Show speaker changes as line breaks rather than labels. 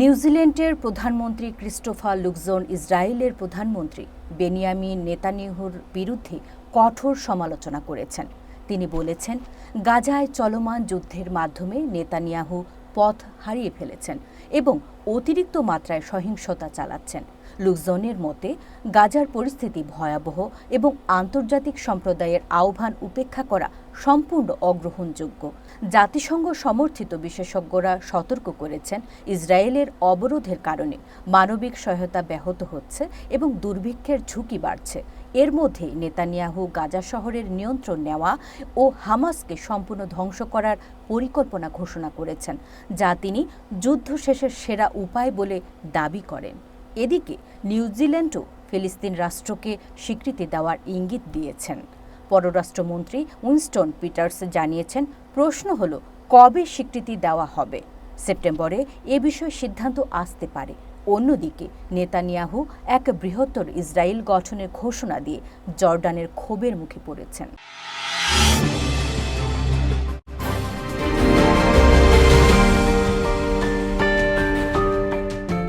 নিউজিল্যান্ডের প্রধানমন্ত্রী Christopher Luxon ইসরায়েলের প্রধানমন্ত্রী বেনিয়ামিন নেতানিহুর বিরুদ্ধে কঠোর সমালোচনা করেছেন। তিনি বলেছেন, গাজায় চলমান যুদ্ধের মাধ্যমে নেতানিয়াহু পথ হারিয়ে ফেলেছেন এবং অতিরিক্ত মাত্রায় সহিংসতা চালাচ্ছেন। লুকজনের মতে, গাজার পরিস্থিতি ভয়াবহ এবং আন্তর্জাতিক সম্প্রদায়ের আহ্বান উপেক্ষা করা সম্পূর্ণ অগ্রহণযোগ্য। জাতিসংঘ সমর্থিত বিশেষজ্ঞরা সতর্ক করেছেন, ইসরায়েলের অবরোধের কারণে মানবিক সহায়তা ব্যাহত হচ্ছে এবং দুর্ভিক্ষের ঝুঁকি বাড়ছে। এর মধ্যেই নেতানিয়াহু গাজা শহরের নিয়ন্ত্রণ নেওয়া ও হামাসকে সম্পূর্ণ ধ্বংস করার পরিকল্পনা ঘোষণা করেছেন, যা তিনি যুদ্ধ শেষের সেরা উপায় বলে দাবি করেন। এদিকে নিউজিল্যান্ডও ফিলিস্তিন রাষ্ট্রকে স্বীকৃতি দেওয়ার ইঙ্গিত দিয়েছেন। পররাষ্ট্রমন্ত্রী উইনস্টন পিটার্স জানিয়েছেন, প্রশ্ন হল, কবে স্বীকৃতি দেওয়া হবে? সেপ্টেম্বরে এ বিষয়ে সিদ্ধান্ত আসতে পারে। অন্যদিকে, নেতানিয়াহু এক বৃহত্তর ইসরায়েল গঠনের ঘোষণা দিয়ে জর্ডানের ক্ষোভের মুখে পড়েছেন।